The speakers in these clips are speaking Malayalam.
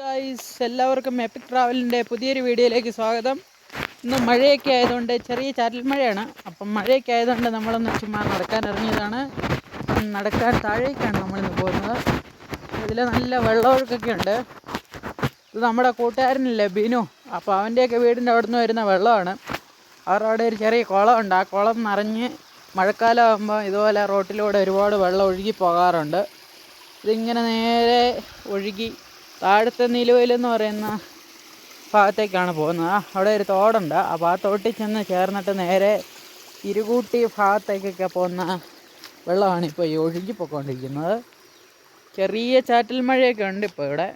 ഗൈസ് എല്ലാവർക്കും എപ്പിക് ട്രാവലിന്റെ പുതിയൊരു വീഡിയോയിലേക്ക് സ്വാഗതം. ഇന്ന് മഴയൊക്കെ ആയതുകൊണ്ട് ചെറിയ ചാറ്റൽ മഴയാണ്. അപ്പം മഴയൊക്കെ ആയതുകൊണ്ട് നമ്മളൊന്ന് ചുമ്മാ നടക്കാൻ ഇറങ്ങിയതാണ്. നടക്കാൻ താഴേക്കാണ് നമ്മളിന്ന് പോകുന്നത്. ഇതിൽ നല്ല വെള്ളമൊഴുക്കൊക്കെ ഉണ്ട്. ഇത് നമ്മുടെ കൂട്ടുകാരനില്ലേ ബിനു. അപ്പോൾ അവന്റെയൊക്കെ വീടിന്റെ അവിടെ നിന്ന് വരുന്ന വെള്ളമാണ്. അവരുടെ അവിടെ ഒരു ചെറിയ കുളമുണ്ട്. ആ കുളം നിറഞ്ഞ് മഴക്കാലമാകുമ്പോൾ ഇതുപോലെ റോട്ടിലൂടെ ഒരുപാട് വെള്ളം ഒഴുകി പോകാറുണ്ട്. ഇതിങ്ങനെ നേരെ ഒഴുകി താഴത്തെ എന്ന് പറയുന്ന ഭാഗത്തേക്കാണ് പോകുന്നത്. അവിടെ ഒരു തോടുണ്ട്. ആ ഭാഗത്തോട്ടിൽ ചെന്ന് ചേർന്നിട്ട് നേരെ ഇരുകൂട്ടി ഭാഗത്തേക്കൊക്കെ പോകുന്ന വെള്ളമാണ് ഇപ്പോൾ ഈ ഒഴുകി പോയിക്കൊണ്ടിരിക്കുന്നത് ചെറിയ ചാറ്റൽ മഴയൊക്കെ ഉണ്ട് ഇപ്പോൾ ഇവിടെ.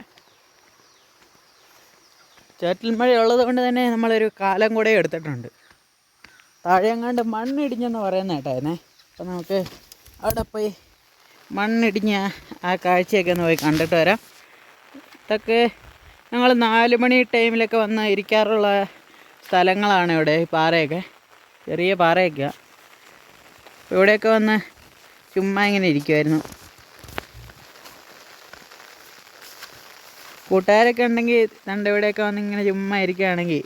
ചാറ്റൽ മഴ ഉള്ളത് കൊണ്ട് തന്നെ നമ്മളൊരു കാലം കൂടെ എടുത്തിട്ടുണ്ട്. താഴെങ്ങാണ്ട് മണ്ണിടിഞ്ഞെന്ന് പറയുന്ന കേട്ടായിരുന്നേ. അപ്പം നമുക്ക് അവിടെ പോയി മണ്ണിടിഞ്ഞ ആ കാഴ്ചയൊക്കെ ഒന്ന് പോയി കണ്ടിട്ട് വരാം. ഇതൊക്കെ ഞങ്ങൾ നാല് മണി ടൈമിലൊക്കെ വന്ന് ഇരിക്കാറുള്ള സ്ഥലങ്ങളാണ് ഇവിടെ പാറയൊക്കെ. ചെറിയ പാറയൊക്കെ ഇവിടെയൊക്കെ വന്ന് ചുമ്മാ ഇങ്ങനെ ഇരിക്കുമായിരുന്നു കൂട്ടുകാരൊക്കെ ഉണ്ടെങ്കിൽ രണ്ട് ഇവിടെയൊക്കെ വന്ന് ഇങ്ങനെ ചുമ്മാ ഇരിക്കുകയാണെങ്കിൽ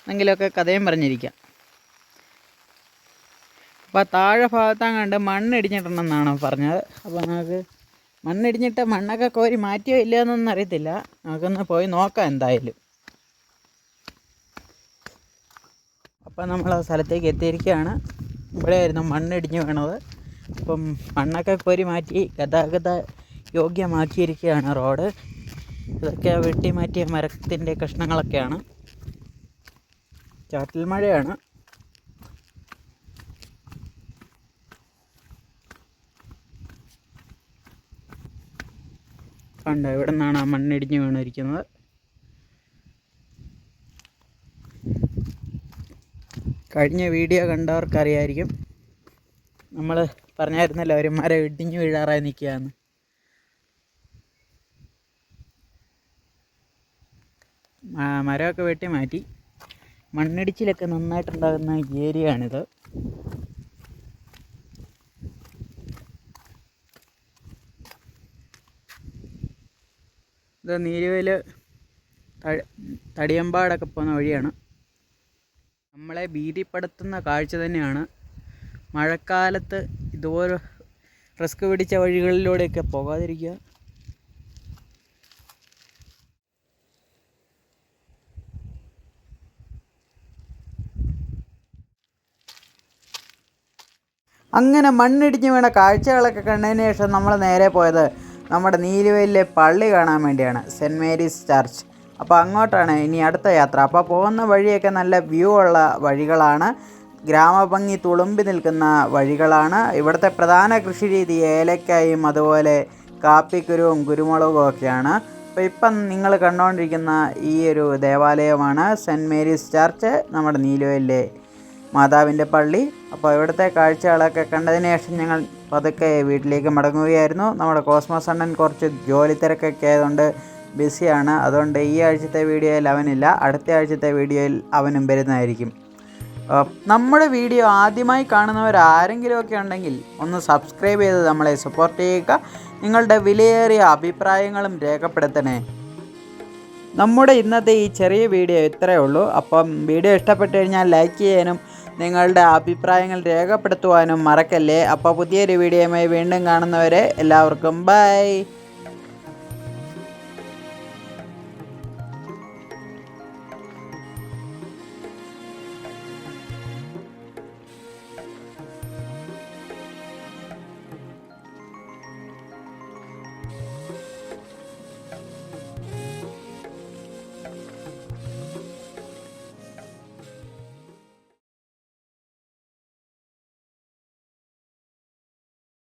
എന്തെങ്കിലുമൊക്കെ കഥയും പറഞ്ഞിരിക്കാം. അപ്പോൾ താഴെ ഭാഗത്തങ്ങാണ്ട് മണ്ണിടിഞ്ഞിട്ടുണ്ടെന്നാണ് പറഞ്ഞത്. അപ്പോൾ നമുക്ക് മണ്ണിടിഞ്ഞിട്ട് മണ്ണൊക്കെ കോരി മാറ്റിയോ ഇല്ലയോ എന്നൊന്നും അറിയത്തില്ല. നമുക്കൊന്ന് പോയി നോക്കാം എന്തായാലും. അപ്പം നമ്മൾ ആ സ്ഥലത്തേക്ക് എത്തിയിരിക്കുകയാണ്. ഇവിടെയായിരുന്നു മണ്ണിടിഞ്ഞ് വീണത്. അപ്പം മണ്ണൊക്കെ കോരി മാറ്റി ഗതാഗത യോഗ്യമാക്കിയിരിക്കുകയാണ് റോഡ്. ഇതൊക്കെ വെട്ടി മാറ്റിയ മരത്തിന്റെ കഷ്ണങ്ങളൊക്കെയാണ്. ചാറ്റൽ മഴയാണ്. കണ്ടോ ഇവിടെ നിന്നാണ് ആ മണ്ണിടിഞ്ഞ് വീണിരിക്കുന്നത്. കഴിഞ്ഞ വീഡിയോ കണ്ടവർക്കറിയായിരിക്കും. നമ്മൾ പറഞ്ഞായിരുന്നല്ലോ ഒരു മരം ഇടിഞ്ഞ് വീഴാറായി നിൽക്കുകയാണ്. മരമൊക്കെ വെട്ടി മാറ്റി. മണ്ണിടിച്ചിലൊക്കെ നന്നായിട്ടുണ്ടാകുന്ന ഏരിയ ആണിത് ഇത് നീരുവേൽ തടിയമ്പാടൊക്കെ പോകുന്ന വഴിയാണ്. നമ്മളെ ഭീതിപ്പെടുത്തുന്ന കാഴ്ച തന്നെയാണ്. മഴക്കാലത്ത് ഇതുപോലെ റിസ്ക് പിടിച്ച വഴികളിലൂടെയൊക്കെ പോകാതിരിക്കുക. അങ്ങനെ മണ്ണിടിഞ്ഞ് വീണ കാഴ്ചകളൊക്കെ കണ്ടതിന് ശേഷം നമ്മൾ നേരെ പോയത് നമ്മുടെ നീലുവയിലെ പള്ളി കാണാൻ വേണ്ടിയാണ് സെന്റ് മേരീസ് ചർച്ച്. അപ്പോൾ അങ്ങോട്ടാണ് ഇനി അടുത്ത യാത്ര. അപ്പോൾ പോകുന്ന വഴിയൊക്കെ നല്ല വ്യൂ ഉള്ള വഴികളാണ്. ഗ്രാമഭംഗി തുളുമ്പി നിൽക്കുന്ന വഴികളാണ്. ഇവിടുത്തെ പ്രധാന കൃഷി രീതി ഏലക്കായും അതുപോലെ കാപ്പിക്കുരുവും കുരുമുളകും ഒക്കെയാണ്. അപ്പോൾ ഇപ്പം നിങ്ങൾ കണ്ടുകൊണ്ടിരിക്കുന്ന ഈ ഒരു ദേവാലയമാണ് സെന്റ് മേരീസ് ചർച്ച് നമ്മുടെ നീലുവയിലെ മാതാവിന്റെ പള്ളി. അപ്പോൾ ഇവിടുത്തെ കാഴ്ചകളൊക്കെ കണ്ടതിന് ശേഷം ഞങ്ങൾ പതുക്കെ വീട്ടിലേക്ക് മടങ്ങുകയായിരുന്നു. നമ്മുടെ കോസ്മോസ് അണ്ണൻ കുറച്ച് ജോലി തിരക്കൊക്കെ ആയതുകൊണ്ട് ബിസിയാണ്. അതുകൊണ്ട് ഈ ആഴ്ചത്തെ വീഡിയോയിൽ അവനില്ല. അടുത്ത ആഴ്ചത്തെ വീഡിയോയിൽ അവനും വരുന്നതായിരിക്കും. നമ്മുടെ വീഡിയോ ആദ്യമായി കാണുന്നവർ ആരെങ്കിലുമൊക്കെ ഉണ്ടെങ്കിൽ ഒന്ന് സബ്സ്ക്രൈബ് ചെയ്ത് നമ്മളെ സപ്പോർട്ട് ചെയ്യുക. നിങ്ങളുടെ വിലയേറിയ അഭിപ്രായങ്ങളും രേഖപ്പെടുത്തണേ. നമ്മുടെ ഇന്നത്തെ ഈ ചെറിയ വീഡിയോ ഇത്രയേ ഉള്ളൂ. അപ്പം വീഡിയോ ഇഷ്ടപ്പെട്ടു കഴിഞ്ഞാൽ ലൈക്ക് ചെയ്യാനും നിങ്ങളുടെ അഭിപ്രായങ്ങൾ രേഖപ്പെടുത്തുവാനും മറക്കല്ലേ. അപ്പോൾ പുതിയൊരു വീഡിയോയുമായി വീണ്ടും കാണുന്നവരെ എല്ലാവർക്കും ബൈ.